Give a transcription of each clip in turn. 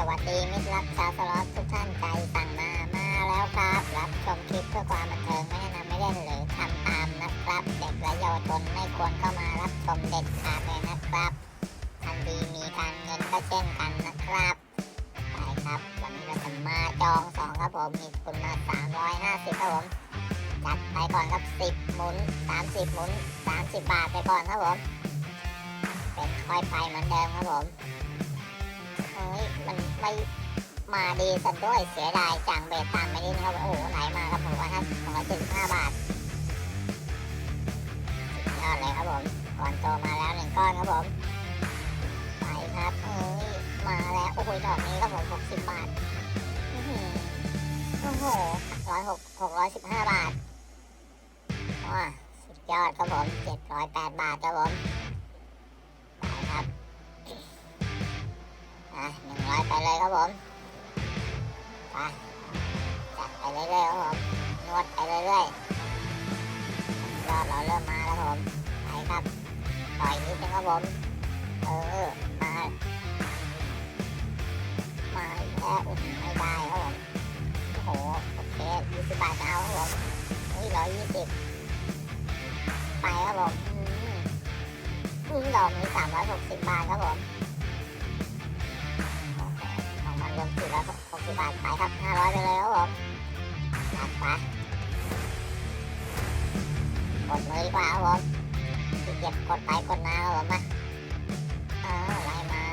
สวัสดีมิตรรักชาวสล็อตทุกท่านใจสั่งมามาแล้วครับ รับชมคลิปเพื่อความบันเทิงไม่แนะนำไม่เล่นหรือทำตามนะครับ เด็กและเยาวชนไม่ควรเข้ามารับชมเด็ดขาดเลยนะครับทันทีมีการเงินก็เช่นกันนะครับไปครับวันนี้เราจะมาจองสองครับผมมีทุนมา350ครับผมจัดไปก่อนครับ10หมุน30หมุน30บบาทไปก่อนครับผมเป็นค่อยไปเหมือนเดิมครับผม ไม่มาดีสัด้วยเสียดายจังเบสตามไปนิดนะครับโอ้โหไหลมาครับผมว่าห้าสองร้อยเจ็ดสิบห้าบาทสุดยอดเลยครับผมก่อนโตมาแล้วหนึ่งก้อนครับผมไปครับเฮ้ยมาแล้วโอ้โหดอกนี้ครับผมหกสิบบาทโอ้โหร้อยหกหกร้อยสิบห้าบาทว้าสุดยอดครับผมเจ็ดร้อยแปดบาทครับผม อะหนึ่งร้อยไปเลยครับผมไปจัดไปเรื่อยๆครับผมนวดไปเรื่อยๆยอดเราเริ่มมาแล้วครับผมไปครับต่อยนิดนึงครับผมเออมามาแล้วอุ้ยไม่ได้ครับผมโอ้โหโอเคยี่สิบบาทจะเอาครับผมเฮ้ยร้อยยี่สิบไปครับผมอืมอืมดอกนี้สามร้อยหกสิบบาทครับผม ของมันรวมสี่ร้อยหกสิบบาทขายครับห้าร้อยไปเลยครับผมจัดไปกดมือดีกว่าครับผมขี้เกียจกดไปกดมาครับผมมาอ้าวไหลมา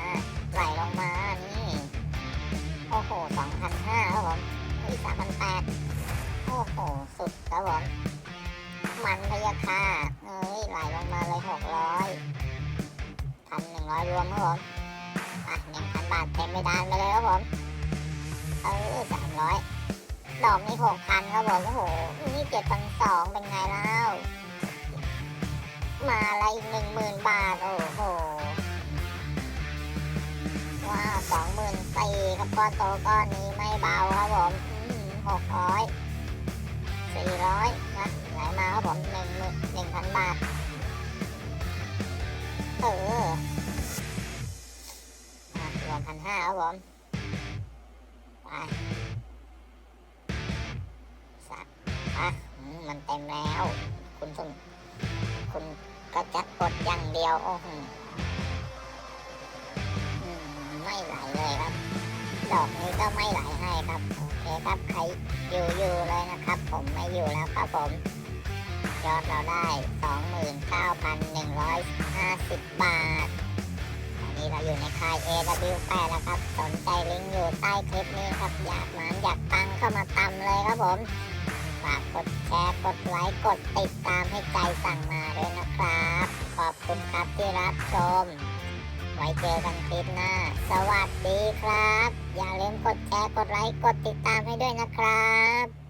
ไหลลงมานี่ โอ้โหสองพันห้าครับผมเฮ้ยสามพันแปดโอ้โห สุดครับผม มันพยาคาเฮ้ยไหลลงมาเลยหกร้อยพันหนึ่งร้อยรวมครับผมอะหนึ่ง บาทเต็มไปดานไปเลยครับผมเออสามร้อยดอกนี้หกพันครับผมโอ้โหนี่เจ็ดพันสองเป็นไงแล้วมาอะไรอีกหนึ่งหมื่นบาท โอ้โหว้าวสองหมื่นสี่ครับก้อนโตก้อนนี้ไม่เบาครับผมหกร้อยสี่ร้อยนะไหลมาครับผมหนึ่งหมื่นหนึ่งพันบาท ผมไปสัตว์อะมันเต็มแล้ว คุณสมคุณก็จะกดอย่างเดียว โอ้โหไม่ไหลเลยครับ ดอกนี้ก็ไม่ไหลให้ครับ โอเคครับใครอยู่อยู่เลยนะครับ ผมไม่อยู่แล้วครับผม ยอดเราได้ 29,150 บาท อนนี้เราอยู่ในค่าย AW8 แล้วครับ สนใจลิงก์อยู่ใต้คลิปนี้ครับ อยากหมานอยากตังเข้ามาตำเลยครับผม ฝากกดแชร์ กดไลค์ กดติดตามให้ใจสั่งมาด้วยนะครับ ขอบคุณครับที่รับชม ไว้เจอกันคลิปหน้า สวัสดีครับ อย่าลืมกดแชร์ กดไลค์ กดติดตามให้ด้วยนะครับ